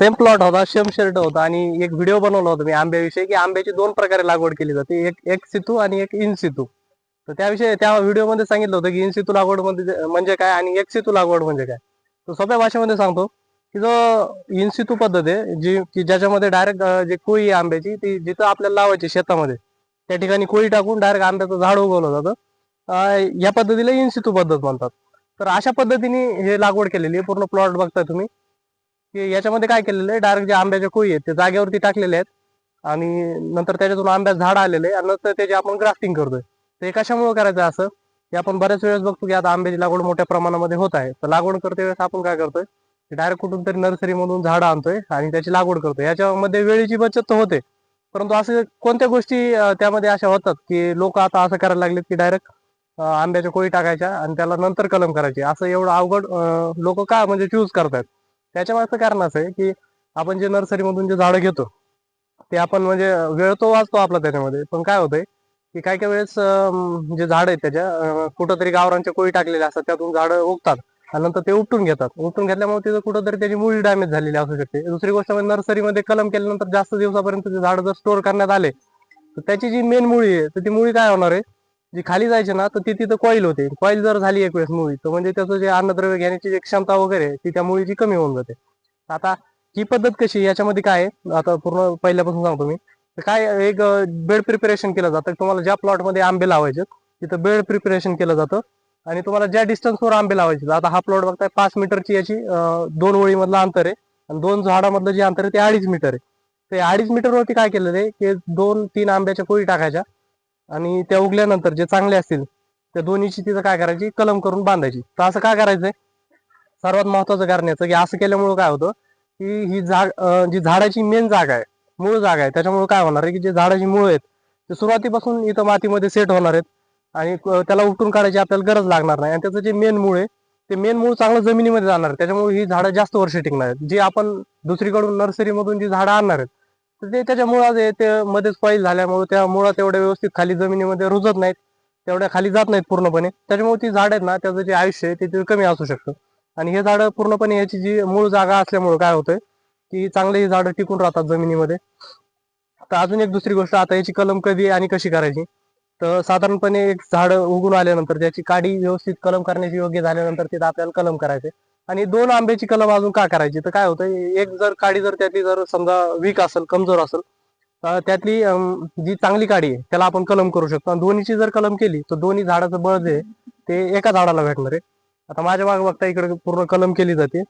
Same plot होता same shade होता आणि एक व्हिडिओ बनवला होता मी आंब्याविषयी की आंब्याची दोन प्रकारे लागवड केली जाते एक एक सितू आणि एक इन सितू तर त्याविषयी त्या व्हिडिओमध्ये सांगितलं होतं की इन सितू लागवड म्हणजे म्हणजे काय आणि एक सितू लागवड म्हणजे काय. तर सोप्या भाषेमध्ये सांगतो की जो इन सितू पद्धत आहे जी की ज्याच्यामध्ये डायरेक्ट जे कोळी आहे आंब्याची ती जिथं आपल्याला लावायची शेतामध्ये त्या ठिकाणी कोळी टाकून डायरेक्ट आंब्याचं झाड उगवलं जातं. या पद्धतीला इन सितू पद्धत म्हणतात. तर अशा पद्धतीने हे लागवड केलेली आहे. पूर्ण प्लॉट बघताय तुम्ही. याच्यामध्ये काय केलेलं आहे? डायरेक्ट जे आंब्याच्या कोळी आहेत ते जागेवरती टाकलेले आहेत. आणि नंतर त्याच्यातून आंब्यात झाड आलेले आहे आणि नंतर त्याची आपण ग्राफ्टिंग करतोय ते कशामुळे करायचं असं? हे आपण बऱ्याच वेळेस बघतो की आता आंब्याची लागवड मोठ्या प्रमाणामध्ये होत आहे. तर लागवड करते वेळेस आपण काय करतोय? डायरेक्ट कुठून तरी नर्सरी मधून झाडं आणतोय आणि त्याची लागवड करतोय. याच्यामध्ये वेळेची बचत तर होते. परंतु असं कोणत्या गोष्टी त्यामध्ये अशा होतात की लोक आता असं करायला लागलेत की डायरेक्ट आंब्याच्या कोळी टाकायच्या आणि त्याला नंतर कलम करायची? असं एवढं अवघड लोक का म्हणजे चूज करतात त्याच्या मागचं कारण असं आहे की आपण जे नर्सरी मधून जे झाडं घेतो ते आपण म्हणजे वेळ तो वाचतो आपला त्याच्यामध्ये. पण काय होतंय की काही काही वेळेस जे झाड आहेत त्याच्या कुठंतरी गावरांच्या कोळी टाकलेल्या असतात त्यातून झाडं उगतात आणि नंतर ते उपटून घेतात. उपटून घेतल्यामुळे तिथं कुठंतरी त्याची मुळी डॅमेज झालेली असू शकते. दुसरी गोष्ट म्हणजे नर्सरीमध्ये कलम केल्यानंतर जास्त दिवसापर्यंत ते झाड जर स्टोअर करण्यात आले तर त्याची जी मेन मुळी आहे तर ती मुळी काय होणार आहे? जी खाली जायचे ना तर ती तिथं कॉईल होते. कॉईल जर झाली एक वेळेस मुळी तर म्हणजे त्याचं जे अन्नद्रव्य घेण्याची जी क्षमता वगैरे ती त्या मुळीची कमी होऊन जाते. आता ही पद्धत कशी आहे? याच्यामध्ये काय आहे? आता पूर्ण पहिल्यापासून सांगतो मी. काय एक बेड प्रिपरेशन केलं जातं. तुम्हाला ज्या प्लॉटमध्ये आंबे लावायचे तिथं बेड प्रिपरेशन केलं जातं. आणि तुम्हाला ज्या डिस्टन्सवर आंबे लावायचे आता हा प्लॉट बघताय पाच मीटरची याची दोन ओळीमधलं अंतर आहे. आणि दोन झाडामधलं जे अंतर आहे ते अडीच मीटर आहे. ते अडीच मीटरवरती काय केलेलं आहे? की दोन तीन आंब्याच्या कोळी टाकायच्या. आणि त्या उगल्यानंतर जे चांगले असतील त्या दोन्हीची तिथं काय करायची? कलम करून बांधायची. तर असं काय करायचंय? सर्वात महत्वाचं कारण याचं की असं केल्यामुळे काय होतं की ही जाग जी झाडाची मेन जागा आहे मूळ जागा आहे त्याच्यामुळे काय होणार आहे की जे झाडाची मूळ आहेत ते सुरुवातीपासून इथं मातीमध्ये सेट होणार आहेत आणि त्याला उपटून काढायची आपल्याला गरज लागणार नाही. आणि त्याचं जे मेन मूळ आहे ते मेन मूळ चांगलं जमिनीमध्ये जाणार आहे. त्याच्यामुळे ही झाडं जास्त वर्ष टिकणार आहेत. जी आपण दुसरीकडून नर्सरी मधून जी झाडं आणणार आहेत तर ते त्याच्या मुळात आहे ते मध्येच कॉईल झाल्यामुळे त्या मुळात एवढ्या व्यवस्थित खाली जमिनीमध्ये रुजत नाहीत. तेवढ्या खाली जात नाहीत पूर्णपणे. त्याच्यामुळे ती झाड आहेत ना त्याचं जे आयुष्य आहे ते कमी असू शकतं. आणि हे झाडं पूर्णपणे याची जी मूळ जागा असल्यामुळे काय होतंय की चांगले ही झाडं टिकून राहतात जमिनीमध्ये. तर अजून एक दुसरी गोष्ट आता याची कलम कधी आणि कशी करायची? तर साधारणपणे एक झाड उगून आल्यानंतर त्याची काडी व्यवस्थित कलम करण्याची योग्य झाल्यानंतर तिथं आपल्याला कलम करायचे आणि दोन आंब्याची कलम अजून का करायची? तर काय होतं एक जर काडी जर त्यातली जर समजा वीक असेल कमजोर असेल तर त्यातली जी चांगली काडी आहे त्याला आपण कलम करू शकतो. आणि दोन्हीची जर कलम केली तर दोन्ही झाडाचं बळ जे ते एका झाडाला भेटणार आहे. आता माझ्या मागे बघता इकडे पूर्ण कलम केली जाते.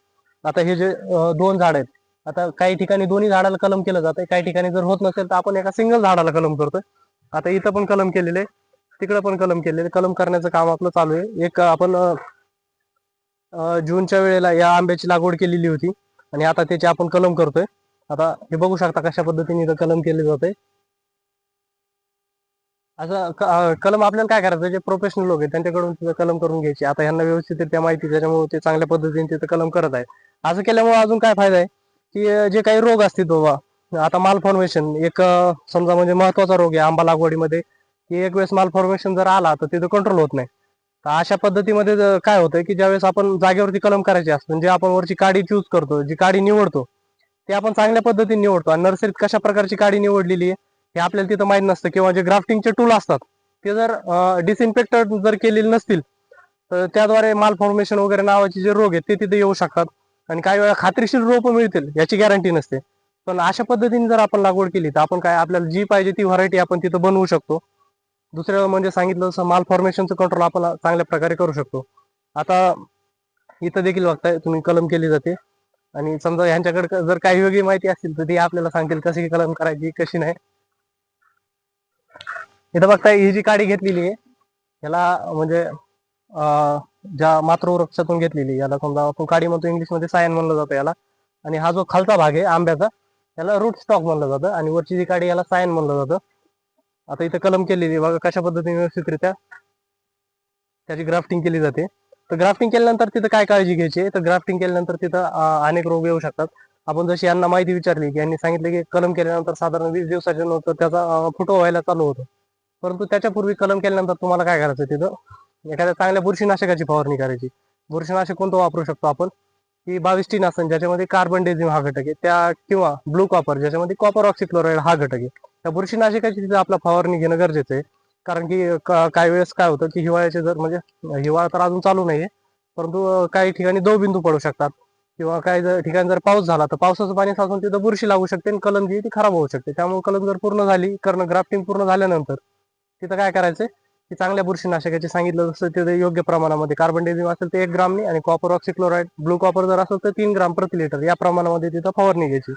आता हे जे दोन झाड आहेत आता काही ठिकाणी दोन्ही झाडाला कलम केलं जातं काही ठिकाणी जर होत नसेल तर आपण एका सिंगल झाडाला कलम करतोय. आता इथं पण कलम केलेले तिकडं पण कलम केलेले कलम करण्याचं काम आपलं चालू आहे. एक आपण जूनच्या वेळेला या आंब्याची लागवड केलेली होती. आणि आता त्याची आपण कलम करतोय. आता हे बघू शकता कशा पद्धतीने इथं कलम केले जाते. असं कलम आपल्याला काय करायचं? जे प्रोफेशनल लोक आहेत त्यांच्याकडून तिथं कलम करून घ्यायची. आता यांना व्यवस्थित त्या माहिती त्याच्यामुळे ते चांगल्या पद्धतीने तिथं कलम करत आहे. असं केल्यामुळे अजून काय फायदा आहे? की जे काही रोग असतील बाबा आता माल फॉर्मेशन एक समजा म्हणजे महत्त्वाचा रोग आहे आंबा लागवडीमध्ये की एक वेळेस माल फॉर्मेशन जर आला तर तिथं कंट्रोल होत नाही. तर अशा पद्धतीमध्ये जर काय होतं की ज्यावेळेस आपण जागेवरती कलम करायचे असतो जे आपण वरची काडी चूज करतो जी काडी निवडतो ते आपण चांगल्या पद्धतीने निवडतो. आणि नर्सरीत कशा प्रकारची काडी निवडलेली आहे हे आपल्याला तिथं माहीत नसतं. किंवा जे ग्राफ्टिंगचे टूल असतात ते जर डिसइन्फेक्टेड जर केलेले नसतील तर त्याद्वारे माल फॉर्मेशन वगैरे नावाचे जे रोग आहेत ते तिथे येऊ शकतात. आणि काही वेळा खात्रीशीर रोप मिळतील याची गॅरंटी नसते. पण अशा पद्धतीने जर आपण लागवड केली तर आपण काय आपल्याला जी पाहिजे ती व्हरायटी आपण तिथं बनवू शकतो. दुसरं म्हणजे सांगितलं तसं माल फॉर्मेशनचं कंट्रोल आपण चांगल्या प्रकारे करू शकतो. आता इथं देखील बघताय तुम्ही कलम केली जाते. आणि समजा ह्यांच्याकडे जर काही वेगळी माहिती असेल तर ती आपल्याला सांगतील कशी कलम करायची कशी नाही. इथं बघताय ही जी काडी घेतलेली आहे याला म्हणजे ज्या मातृवृक्षातून घेतलेली याला समजा आपण काडी म्हणतो इंग्लिशमध्ये सायन म्हणलं जातं याला. आणि हा जो खालचा भाग आहे आंब्याचा याला रूट स्टॉक म्हणलं जातं. आणि वरची जी काडी याला सायन म्हणलं जातं. आता इथं कलम केलेली बघा कशा पद्धतीने व्यवस्थितरित्या त्याची ग्राफ्टिंग केली जाते. तर ग्राफ्टिंग केल्यानंतर तिथं काय काळजी घ्यायची? तर ग्राफ्टिंग केल्यानंतर तिथं अनेक रोग येऊ शकतात. आपण जशी यांना माहिती विचारली की यांनी सांगितलं की कलम केल्यानंतर साधारण वीस दिवसाच्या नंतर त्याचा फुटो व्हायला चालू होतो. परंतु त्याच्यापूर्वी कलम केल्यानंतर तुम्हाला काय करायचं तिथं? एखाद्या चांगल्या बुरशीनाशकाची फवारणी करायची. बुरशीनाशक कोणतं वापरू शकतो आपण? की बावीस टीन असन ज्याच्यामध्ये कार्बन डेझिम हा घटक आहे. त्या किंवा ब्लू कॉपर ज्याच्यामध्ये कॉपर ऑक्सिक्लोराईड हा घटक आहे. त्या बुरशीनाशकाची तिथे आपला फवारणी घेणं गरजेचं आहे. कारण की काही वेळेस काय होतं की हिवाळ्याचे जर म्हणजे हिवाळा तर अजून चालू नाहीये. परंतु काही ठिकाणी दव बिंदू पडू शकतात. किंवा काही जर ठिकाणी जर पाऊस झाला तर पावसाचं पाणी साचून तिथं बुरशी लागू शकते आणि कलम जी ती खराब होऊ शकते. त्यामुळे कलम जर पूर्ण झाली करणं ग्राफ्टिंग पूर्ण झाल्यानंतर तिथं काय करायचं की चांगल्या बुरशीनाशकाचे सांगितलं जसं तिथे योग्य प्रमाणामध्ये. कार्बन डेझिम असेल ते एक ग्रामनी आणि कॉपर ऑक्सिक्लोराईड ब्लू कॉपर जर असेल तर तीन ग्राम प्रति लिटर या प्रमाणामध्ये तिथं फवारणी घ्यायची.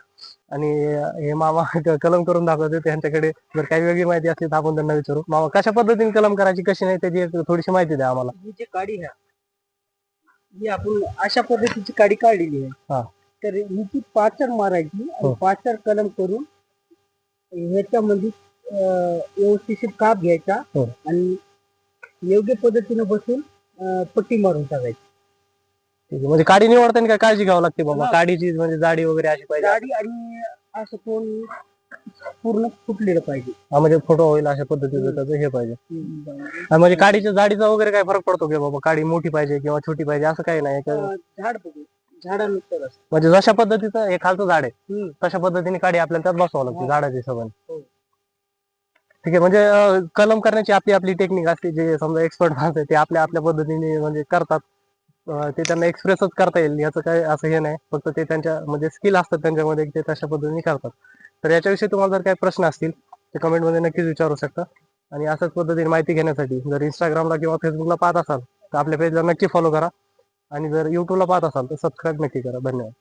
आणि हे मामा कलम करून दाखवते त्यांच्याकडे जर काही वेगळी माहिती असली तर आपण त्यांना विचारू. मामा कशा पद्धतीने कलम करायची कशी नाही त्याची थोडीशी माहिती द्या आम्हाला. ही जी काडी आहे ही आपण अशा पद्धतीची काडी काढलेली हा. आहे तर हिची पाचर मारायची आणि हो. पाचर कलम करून ह्याच्यामध्ये व्यवस्थित काप घ्यायचा हो. आणि योग्य पद्धतीने बसून अं, पट्टी मारून टाकायची ठीक आहे. म्हणजे काडी निवडताना काय काळजी घ्यावी लागते बाबा. काडीची म्हणजे जाडी वगैरे अशी पाहिजे गाडी आणि असं कोण पूर्ण फुटलेलं पाहिजे हा म्हणजे फोटो होईल अशा पद्धतीचं त्याचं हे पाहिजे आणि म्हणजे काडीच्या जाडीचा वगैरे काय फरक पडतो की बाबा काडी मोठी पाहिजे किंवा छोटी पाहिजे असं काही नाही का? अं, झाड बघू झाडानुसार असतं. म्हणजे जशा पद्धतीचं हे खालचं झाड आहे हम्म. तशा पद्धतीने काडी आपल्याला त्यात बसवावं लागते हा. झाडाची सबंध हो. ठीक आहे म्हणजे अं, कलम करण्याची आपली आपली टेक्निक असते जे समजा एक्सपर्ट माणसं आहे ते आपल्या आपल्या पद्धतीने म्हणजे करतात. अं, ते त्यांना एक्सप्रेसच करता येईल याचं काय असं हे नाही. फक्त ते त्यांच्या म्हणजे स्किल असतात त्यांच्यामध्ये ते तशा पद्धतीने करतात. तर याच्याविषयी तुम्हाला जर काही प्रश्न असतील ते कमेंटमध्ये नक्कीच विचारू शकता. आणि अशाच पद्धतीने माहिती घेण्यासाठी जर इंस्टाग्रामला किंवा फेसबुकला पाहत असाल तर आपल्या पेजला नक्की फॉलो करा. आणि जर युट्यूबला पाहत असाल तर सबस्क्राईब नक्की करा. धन्यवाद.